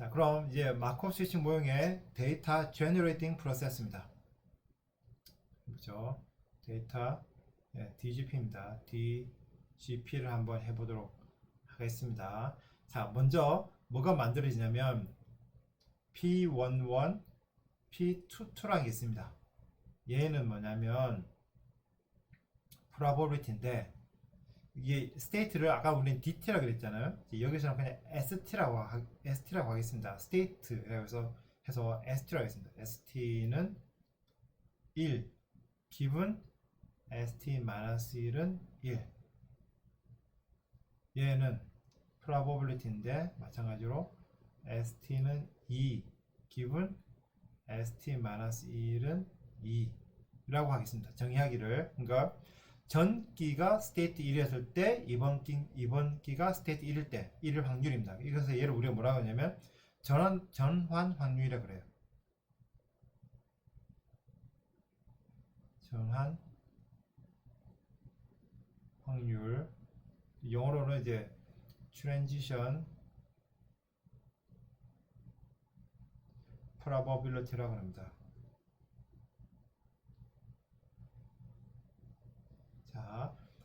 자, 그럼 이제 마크업 스위칭 모형의 데이터 제너레이팅 프로세스입니다. 그렇죠? 데이터 예, DGP입니다. DGP를 한번 해보도록 하겠습니다. 자, 먼저 뭐가 만들어지냐면 P11, P22라는 게 있습니다. 얘는 뭐냐면 probability인데 이게 state를 아까 우리는 DT라고 그랬잖아요. 여기서는 그냥 ST라고 하, ST라고 하겠습니다. state 그래서 해서 ST라고 하겠습니다. ST는 1 given ST-1은 1 얘는 probability인데 마찬가지로 ST는 2 given ST-1은 2 라고 하겠습니다. 정의하기를 그러니까 전 기가 스테이트 1이었을 때 이번 기 이번 기가 스테이트 1일 때 1일 확률입니다. 이것을 얘를 우리가 뭐라고 하냐면 전환 전환 확률이라 그래요. 전환 확률 영어로는 이제 transition probability라고 합니다.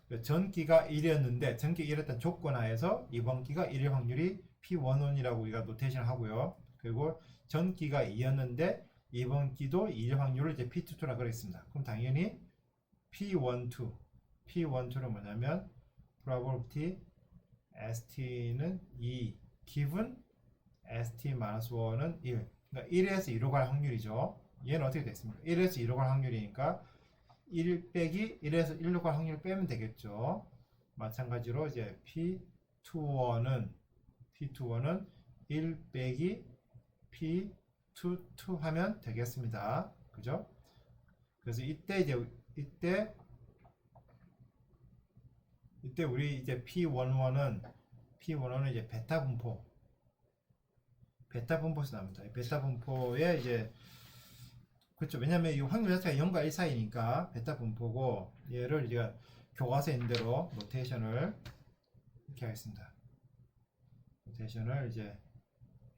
자, 전기가 1이었는데 전기 1이었던 조건 하에서 이번 기가 1일 확률이 P11이라고 우리가 노테이션을 하고요. 그리고 전기가 2였는데 이번 기도 2일 확률을 이제 P22라고 그랬습니다. 그럼 당연히 P12, P12는 뭐냐면 probability ST는 2, given ST-1은 1. 그러니까 1에서 2로 갈 확률이죠. 얘는 어떻게 됐습니까? 1에서 2로 갈 확률이니까 1 빼기 1에서 1로 갈 확률 빼면 되겠죠. 마찬가지로 이제 P21은 P21은 1 빼기 P22 하면 되겠습니다. 그죠? 그래서 이때 이제 이때 이때 우리 이제 P11은 P11은 이제 베타 분포 베타 분포에서 나옵니다. 이 베타 분포에 이제 그렇죠. 왜냐면 이 확률 자체가 0과 1 사이니까 베타 분포고 얘를 이제 교과서에 있는 대로 노테이션을 이렇게 하겠습니다. 노테이션을 이제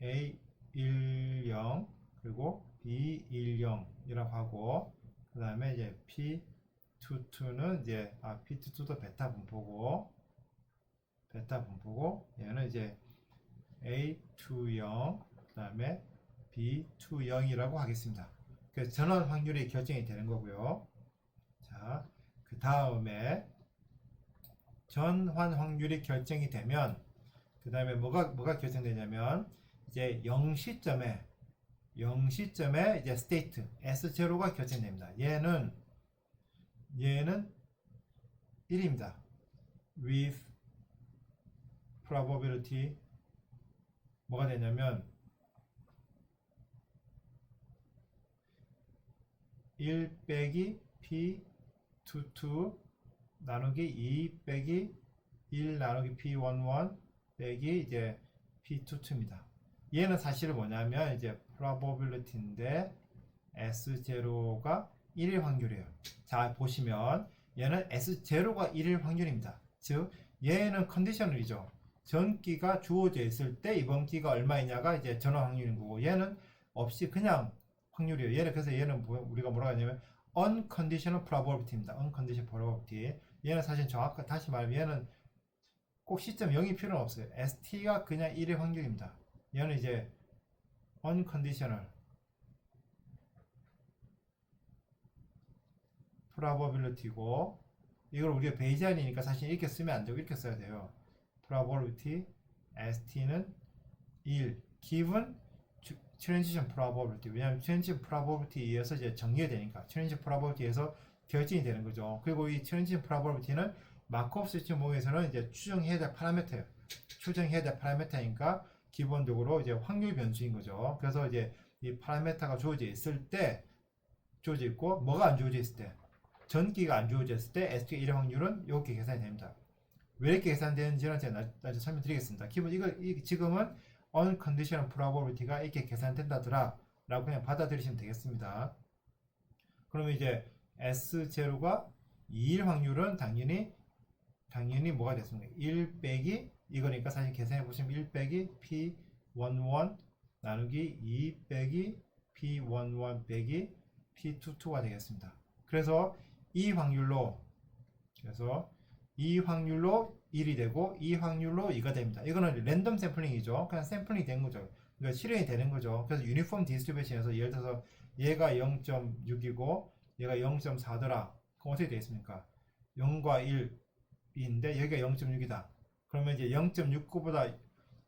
A10 그리고 B10이라고 하고 그 다음에 이제 P22는 이제 아 P22도 베타 분포고 베타 분포고 얘는 이제 A20 그 다음에 B20이라고 하겠습니다. 그래서 전환 확률이 결정이 되는 거고요. 자, 그 다음에 전환 확률이 결정이 되면 그 다음에 뭐가 뭐가 결정되냐면 이제 0 시점에 0 시점에 이제 스테이트 S0가 결정됩니다. 얘는 얘는 1입니다. with probability 뭐가 되냐면 1 빼기 P22 나누기 2 빼기 1 나누기 P11 빼기 이제 P22입니다. 얘는 사실은 뭐냐면 이제 probability인데 S0가 1일 확률이에요. 자, 보시면 얘는 S0가 1일 확률입니다. 즉, 얘는 컨디셔널이죠. 전기가 주어져 있을 때 이번 기가 얼마이냐가 이제 전환 확률인 거고 얘는 없이 그냥 확률이에요. 얘는 그래서 얘는 뭐- 우리가 뭐라고 하냐면 unconditional probability입니다. unconditional probability. 얘는 사실 정확하 다시 말하면 얘는 꼭 시점 0이 필요는 없어요. ST가 그냥 1의 확률입니다. 얘는 이제 unconditional probability고 이걸 우리가 베이지안이니까 사실 이렇게 쓰면 안 되고 이렇게 써야 돼요. probability ST는 1 given 주- transition probability 왜냐하면 transition probability에 의해서 이제 정리가 되니까 transition probability에서 결정이 되는 거죠. 그리고 이 transition probability는 마크업 스위칭 모형에서는 이제 추정해야 될 파라미터예요. 추정해야 될 파라미터니까 기본적으로 이제 확률 변수인 거죠. 그래서 이제 이 파라미터가 주어져 있을 때 주어져 있고 뭐가 안 주어져 있을 때 전기가 안 주어져 있을 때 ST 1의 확률은 이렇게 계산이 됩니다. 왜 이렇게 계산되는지는 제가 나- 나중에 설명드리겠습니다. 기본 이거 이- 지금은 unconditional probability가 이렇게 계산된다더라 라고 그냥 받아들이시면 되겠습니다. 그러면 이제 S0가 2일 확률은 당연히 당연히 뭐가 됐습니까? 1 빼기 이거니까 사실 계산해 보시면 1 빼기 P11 나누기 2 빼기 P11 빼기 P22가 되겠습니다. 그래서 이 확률로 그래서 이 확률로 1이 되고 이 확률로 2가 됩니다. 이거는 랜덤 샘플링이죠. 그냥 샘플링이 된 거죠. 그러니까 실행이 되는 거죠. 그래서 유니폼 디스트리뷰션에서 예를 들어서 얘가 0.6이고 얘가 0.4더라. 그럼 어떻게 되겠습니까? 0과 1인데 여기가 0.6이다. 그러면 이제 0.69보다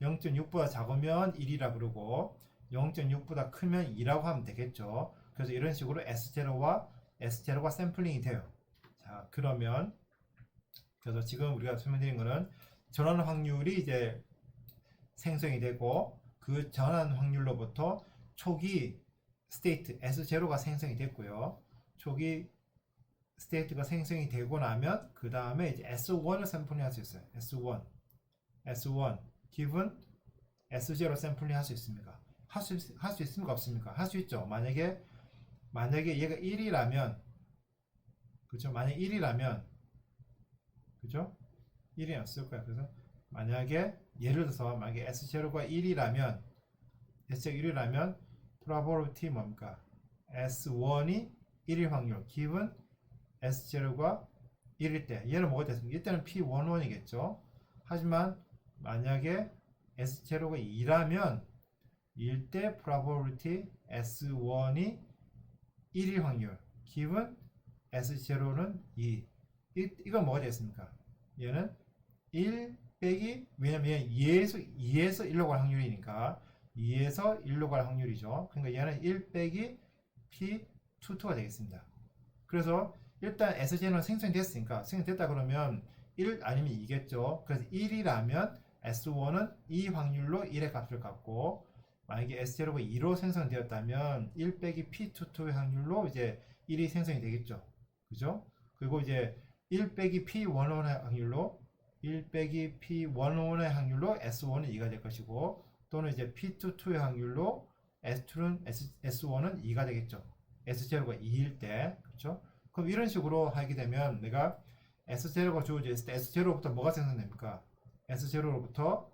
0.6보다 작으면 1이라 그러고 0.6보다 크면 2라고 하면 되겠죠. 그래서 이런 식으로 S0와 S0가 샘플링이 돼요. 자, 그러면 그래서 지금 우리가 설명드린 거는 전환 확률이 이제 생성이 되고 그 전환 확률로부터 초기 스테이트 S0가 생성이 됐고요. 초기 스테이트가 생성이 되고 나면 그 다음에 이제 S1을 샘플링 할 수 있어요. S1, S1 기분 S0 샘플링 할 수 있습니까? 할 수 할 수 있습니까? 없습니까? 할 수 있죠. 만약에 만약에 얘가 1이라면 그죠? 만약 1이라면 그죠? 1이었을 거야. 그래서 만약에 예를 들어서 만약에 S0가 1이라면 S0 1이라면 probability 뭡니까? S1이 1일 확률 기분 S0가 1일 때 얘는 뭐가 됐습니까? 이때는 P11이겠죠. 하지만 만약에 S0가 2라면 2일 때 probability S1이 1일 확률 기분 S0는 2 이, 이건 뭐가 되겠습니까? 얘는 1 빼기 왜냐면 얘는 2에서 2에서 1로 갈 확률이니까 2에서 1로 갈 확률이죠. 그러니까 얘는 1 빼기 P22가 되겠습니다. 그래서 일단 SJ는 생성됐으니까 생성됐다 그러면 1 아니면 2겠죠. 그래서 1이라면 S1은 이 확률로 1의 값을 갖고 만약에 S0가 2로 생성되었다면 1 빼기 P22의 확률로 이제 1이 생성이 되겠죠. 그죠? 그리고 이제 1 빼기 P11의 확률로 1 빼기 P11의 확률로 S1은 2가 될 것이고 또는 이제 P22의 확률로 S2는 S, S1은 2가 되겠죠. S0가 2일 때 그렇죠? 그럼 이런 식으로 하게 되면 내가 S0가 주어져 있을 때 S0로부터 뭐가 생성됩니까? S0로부터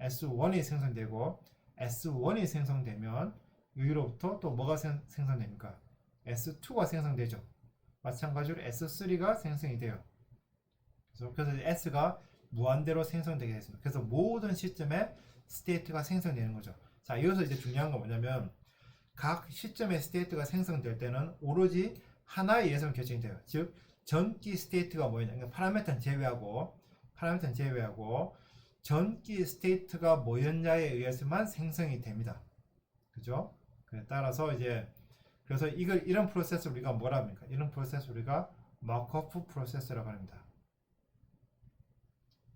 S1이 생성되고 S1이 생성되면 여기로부터 또 뭐가 생, 생성됩니까? S2가 생성되죠. 마찬가지로 S3가 생성이 돼요. 그래서, 그래서 S가 무한대로 생성되게 됐습니다. 그래서 모든 시점에 스테이트가 생성되는 거죠. 자, 여기서 이제 중요한 건 뭐냐면 각 시점의 스테이트가 생성될 때는 오로지 하나에 의해서만 결정이 돼요. 즉 전기 스테이트가 뭐였냐? 그러니까 파라메터는 제외하고 파라메터는 제외하고 전기 스테이트가 뭐였냐에 의해서만 생성이 됩니다. 그죠? 그에 따라서 이제 그래서 이걸 이런 프로세스 우리가 뭐라 합니까? 이런 프로세스 우리가 마커프 프로세스라고 합니다.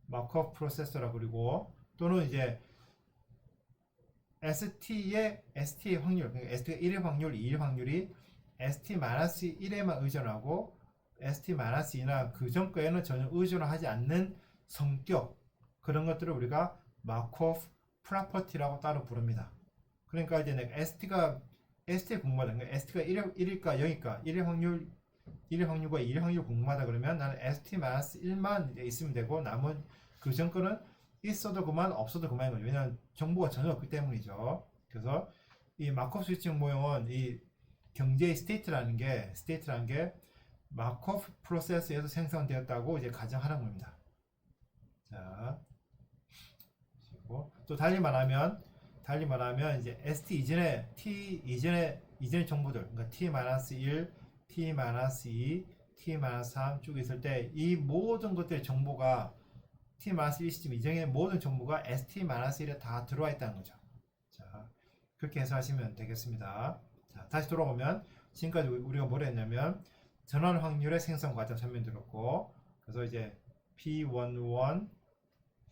마커프 프로세스라고 그리고 또는 이제 ST의 ST의 확률, 그러니까 ST가 1의 확률, 2의 확률이 ST-1에만 의존하고 ST-2나 그 전 거에는 전혀 의존하지 않는 성격 그런 것들을 우리가 마코프 프라퍼티라고 따로 부릅니다. 그러니까 이제 내가 ST의 공마다 그러니까 ST가 1일, 1일까 0일까 1의 확률 1의 확률과 2의 확률 공마다 그러면 나는 ST-1만 있으면 되고 남은 그 전 거는 있어도 그만 없어도 그만인 거죠. 왜냐하면 정보가 전혀 없기 때문이죠. 그래서 이 마코프 스위칭 모형은 이 경제의 스테이트라는 게 스테이트라는 게 마코프 프로세스에서 생성되었다고 이제 가정하는 겁니다. 자, 그리고 또 달리 말하면 달리 말하면 이제 ST 이전에 T 이전에 이전의 정보들 그러니까 T-1, T-2, T-3 쭉 있을 때 이 모든 것들의 정보가 T-1 시점 이전의 모든 정보가 ST-1에 다 들어와 있다는 거죠. 자, 그렇게 해석하시면 되겠습니다. 자, 다시 돌아오면 지금까지 우리가 뭘 했냐면 전환 확률의 생성 과정 설명드렸고 그래서 이제 P11,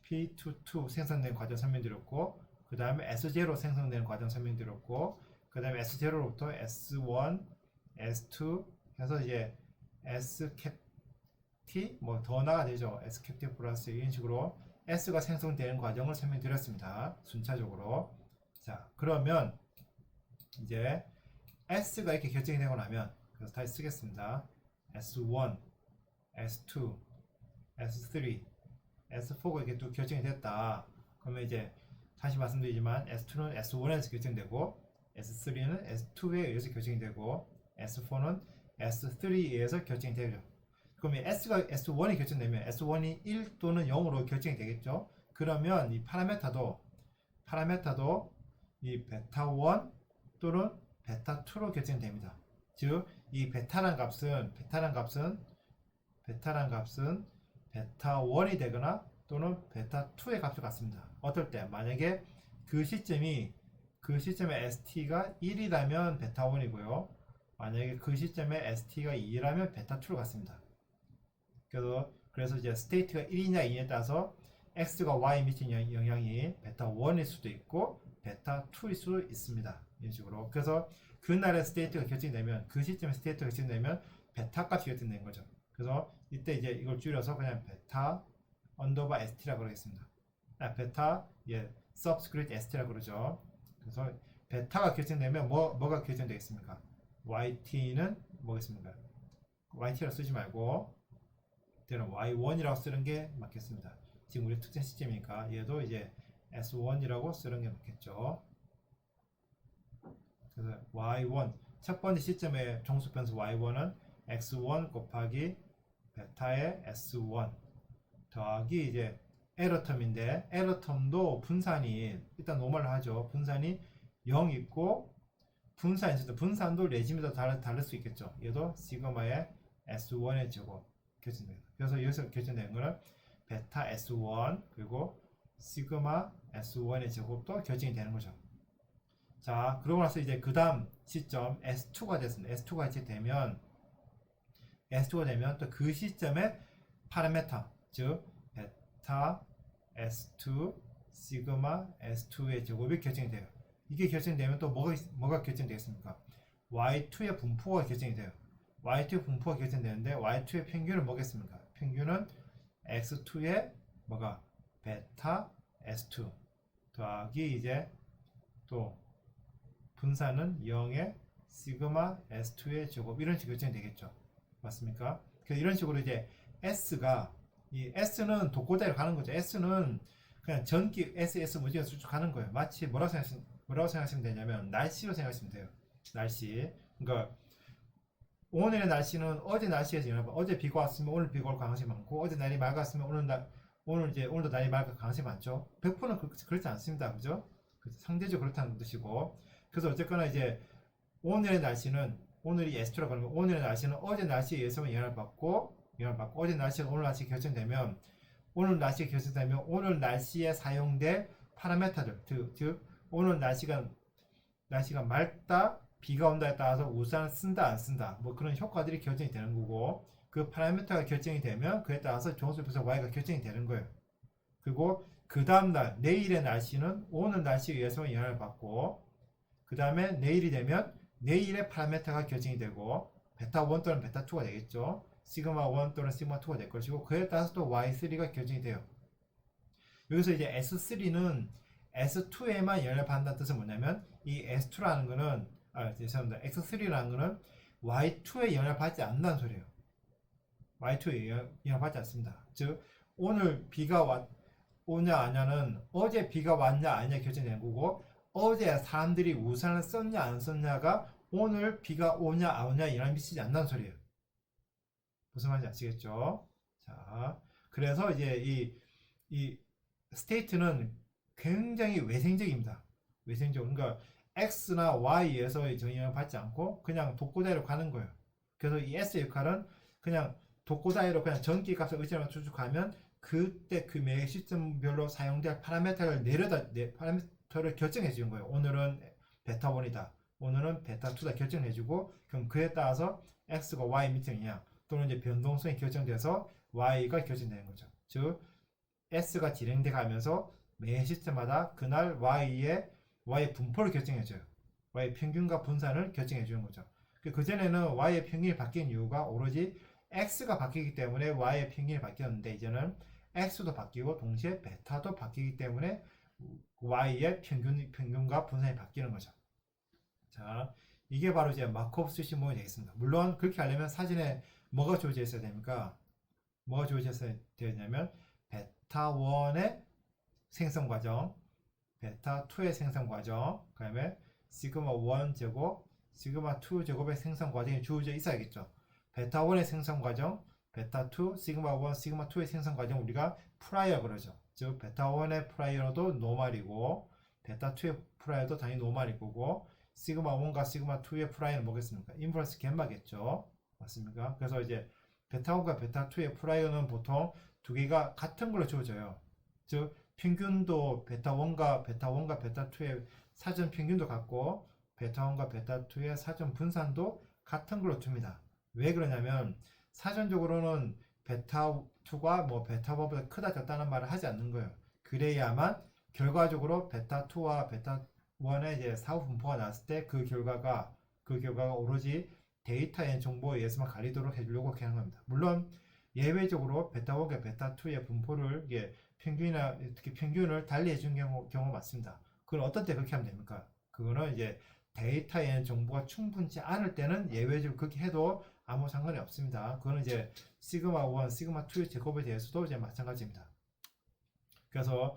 P22 생성된 과정 설명드렸고 그 다음에 S0 생성되는 과정 설명드렸고 그 다음에 S0로부터 S1, S2 해서 이제 S캡 T 뭐더 나가 되죠. S 캡 T 플러스 이런 식으로 S가 생성되는 과정을 설명드렸습니다. 순차적으로 자 그러면 이제 S가 이렇게 결정이 되고 나면 그래서 다시 쓰겠습니다. S1, S2, S3, S4가 이렇게 또 결정이 됐다. 그러면 이제 다시 말씀드리지만 S2는 S1에서 결정되고 S3는 S2에 의해서 결정이 되고 S4는 S3에 의해서 결정이 되죠. 그러면 S가 S1이 결정되면 S1이 1 또는 0으로 결정이 되겠죠. 그러면 이 파라메타도 파라메타도 이 베타 1 또는 베타 2로 결정됩니다. 즉 이 베타란 값은 베타란 값은 베타란 값은 베타 1이 되거나 또는 베타 2의 값을 갖습니다. 어떨 때 만약에 그 시점이 그 시점에 ST가 1이라면 베타 1이고요. 만약에 그 시점에 ST가 2라면 베타 2로 같습니다. 그래서 그래서 이제 스테이트가 1이냐 2냐에 따라서 X가 Y 미치는 영향이 베타 1일 수도 있고 베타 2일 수도 있습니다. 이런 식으로. 그래서 그날의 스테이트가 결정되면 그 시점에 스테이트가 결정되면 베타 값이 결정된 거죠. 그래서 이때 이제 이걸 줄여서 그냥 베타 언더바 ST라고 그러겠습니다. 아, 베타 예, subscript ST라고 그러죠. 그래서 베타가 결정되면 뭐 뭐가 결정되겠습니까? YT는 뭐겠습니까? YT라고 쓰지 말고 때는 Y1이라고 쓰는 게 맞겠습니다. 지금 우리 특정 시점이니까 얘도 이제 S1이라고 쓰는 게 맞겠죠. 그래서 Y1 첫 번째 시점의 정수 변수 Y1은 X1 곱하기 베타의 S1 더하기 이제 에러텀인데 에러텀도 분산이 일단 노멀로 하죠. 분산이 0 있고 분산 때 분산도 레짐마다 다를, 다를 수 있겠죠. 얘도 시그마의 S1의 제곱 결정됩니다. 그래서 여기서 결정되는 거는 베타 S1 그리고 시그마 S1의 제곱도 결정이 되는 거죠. 자, 그러고 나서 이제 그 다음 시점 S2가 됐습니다. S2가 이제 되면 S2가 되면 또 그 시점에 파라메타 즉 베타 S2 시그마 S2의 제곱이 결정이 돼요. 이게 결정되면 또 뭐가 뭐가 결정되겠습니까? Y2의 분포가 결정이 돼요. Y2 분포가 결정되는데 Y2의 평균은 뭐겠습니까? 평균은 X2의 뭐가 베타 S2 더하기 이제 또 분산은 0의 시그마 S2의 제곱 이런 식으로 결정이 되겠죠. 맞습니까? 그래서 이런 식으로 이제 S가 이 S는 독고다이로 가는 거죠. S는 그냥 전기 SS 무지개 수축 가는 거예요. 마치 뭐라고 생각하시면, 뭐라고 생각하시면 되냐면 날씨로 생각하시면 돼요. 날씨. 그러니까 오늘의 날씨는 어제 날씨에서 영향 어제 비가 왔으면 오늘 비가 올 가능성이 많고 어제 날이 맑았으면 오늘 날 오늘 이제 오늘도 날이 맑을 가능성이 많죠. 100%는 그, 그렇지 않습니다. 그죠? 그래서 상대적으로 그렇다는 뜻이고 그래서 어쨌거나 이제 오늘의 날씨는 오늘이 S2라고 하면 오늘의 날씨는 어제 날씨에 의해서만 영향을 받고 영향을 받고 어제 날씨가 오늘 날씨 결정되면 오늘 날씨가 결정되면 오늘 날씨에 사용될 파라메타들 즉, 즉 오늘 날씨가 날씨가 맑다 비가 온다에 따라서 우산을 쓴다 안 쓴다 뭐 그런 효과들이 결정이 되는 거고 그 파라미터가 결정이 되면 그에 따라서 종수 분석 y가 결정이 되는 거예요. 그리고 그 다음날 내일의 날씨는 오늘 날씨에 의해서 영향을 받고 그 다음에 내일이 되면 내일의 파라미터가 결정이 되고 베타 1 또는 베타 2가 되겠죠. 시그마 1 또는 시그마 2가 될 것이고 그에 따라서 또 y3가 결정이 돼요. 여기서 이제 S3는 S2에만 영향을 받는다는 뜻은 뭐냐면 이 S2라는 거는 아 죄송합니다. X3라는 거는 Y2에 영향을 받지 않는다는 소리예요. Y2에 영향을 받지 않습니다. 즉 오늘 비가 왔, 오냐 아냐는 어제 비가 왔냐 아니냐 결정되는 거고 어제 사람들이 우산을 썼냐 안 썼냐가 오늘 비가 오냐 안 오냐 영향을 미치지 않는다는 소리예요. 무슨 말인지 아시겠죠? 자, 그래서 이제 이, 이 스테이트는 굉장히 외생적입니다. 외생적. 그러니까 X나 Y에서 영향을 받지 않고 그냥 독고다이로 가는 거예요. 그래서 이 S 역할은 그냥 독고다이로 그냥 전기 값을 의지하면 추측하면 그때 그 매 시점별로 사용될 파라미터를 내려다 내 파라미터를 결정해 주는 거예요. 오늘은 베타 1이다. 오늘은 베타 2다 결정해 주고 그럼 그에 따라서 X가 Y 미팅이냐 또는 이제 변동성이 결정돼서 Y가 결정되는 거죠. 즉 S가 진행돼 가면서 매 시점마다 그날 Y의 Y의 분포를 결정해 줘요. Y의 평균과 분산을 결정해 주는 거죠. 그 전에는 Y의 평균이 바뀐 이유가 오로지 X가 바뀌기 때문에 Y의 평균이 바뀌었는데 이제는 X도 바뀌고 동시에 베타도 바뀌기 때문에 Y의 평균, 평균과 분산이 바뀌는 거죠. 자, 이게 바로 이제 마코브 수식 모양이 되겠습니다. 물론 그렇게 하려면 사진에 뭐가 주어져 있어야 됩니까? 뭐가 주어져 있어야 되냐면 베타 1의 생성 과정, 베타 2의 생성 과정, 그 다음에 시그마 1 제곱, 시그마 2 제곱의 생성 과정이 주어져 있어야겠죠. 베타 1의 생성 과정, 베타 2, 시그마 1, 시그마 2의 생성 과정 우리가 프라이어 그러죠. 즉 베타 1의 프라이어도 노말이고 베타 2의 프라이어도 당연히 노말일 거고 시그마 1과 시그마 2의 프라이어는 뭐겠습니까? 인버스 갬마겠죠. 맞습니까? 그래서 이제 베타 1과 베타 2의 프라이어는 보통 두 개가 같은 걸로 주어져요. 즉 평균도 베타 1과 베타 1과 베타 2의 사전 평균도 같고 베타 1과 베타 2의 사전 분산도 같은 걸로 줍니다. 왜 그러냐면 사전적으로는 베타 2가 뭐 베타 1보다 크다 작다는 말을 하지 않는 거예요. 그래야만 결과적으로 베타 2와 베타 1의 이제 사후 분포가 나왔을 때 그 결과가 그 결과가 오로지 데이터의 정보에 의해서만 가리도록 해주려고 겁니다. 물론 예외적으로 베타 1과 베타 2의 분포를 이게 평균이나 특히 평균을 달리 해준 경우 경우 많습니다. 그건 어떤 때 그렇게 하면 됩니까? 그거는 이제 데이터에 정보가 충분치 않을 때는 예외적으로 그렇게 해도 아무 상관이 없습니다. 그거는 이제 시그마 1, 시그마 2의 제곱에 대해서도 이제 마찬가지입니다. 그래서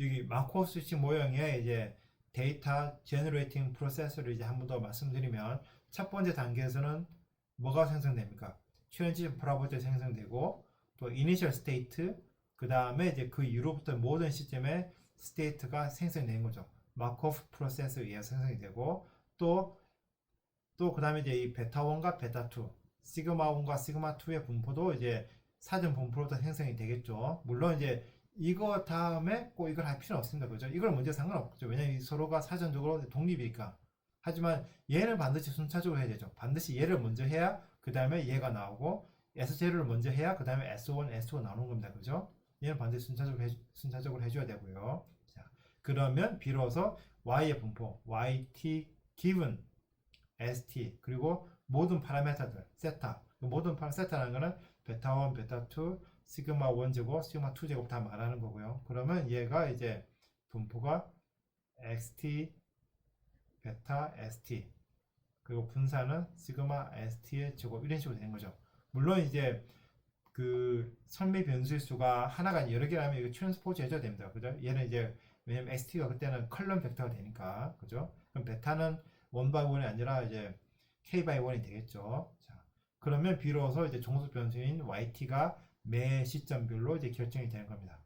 여기 마코브 스위치 모형의 이제 데이터 제너레이팅 프로세스를 이제 한 번 더 말씀드리면 첫 번째 단계에서는 뭐가 생성됩니까? 트랜지션 프라버티 생성되고 또 이니셜 스테이트 그 다음에 이제 그 이후로부터 모든 시스템의 스테이트가 생성되는 거죠. 마코프 프로세스에 의해 생성이 되고 또 또 그 다음에 이제 이 베타 1과 베타 2 시그마 1과 시그마 2의 분포도 이제 사전 분포로부터 생성이 되겠죠. 물론 이제 이거 다음에 꼭 이걸 할 필요는 없습니다. 그죠? 이걸 먼저 상관없죠. 왜냐면 이 서로가 사전적으로 독립이니까. 하지만 얘는 반드시 순차적으로 해야 되죠. 반드시 얘를 먼저 해야 그 다음에 얘가 나오고 S0를 먼저 해야 그 다음에 S1, S2가 나오는 겁니다. 그죠? 얘는 반드시 순차적으로, 해, 순차적으로 해줘야 되고요. 자, 그러면 비로소 Y의 분포, YT given ST 그리고 모든 파라메터들 세타 그 모든 파라 세타라는 거는 베타 1, 베타 2, 시그마 1 제곱, 시그마 2 제곱 다 말하는 거고요. 그러면 얘가 이제 분포가 XT, 베타, ST 그리고 분산은 시그마 ST의 제곱 이런 식으로 되는 거죠. 물론 이제 그 선미 변수의 수가 하나가 아니라 여러 개라면 이거 트랜스포즈 해줘야 됩니다. 그죠? 얘는 이제 왜냐면 ST가 그때는 컬럼 벡터가 되니까 그죠? 그럼 베타는 1 by 1이 아니라 이제 k by 1이 되겠죠. 자, 그러면 비로소 이제 종속 변수인 yt가 매 시점별로 이제 결정이 되는 겁니다.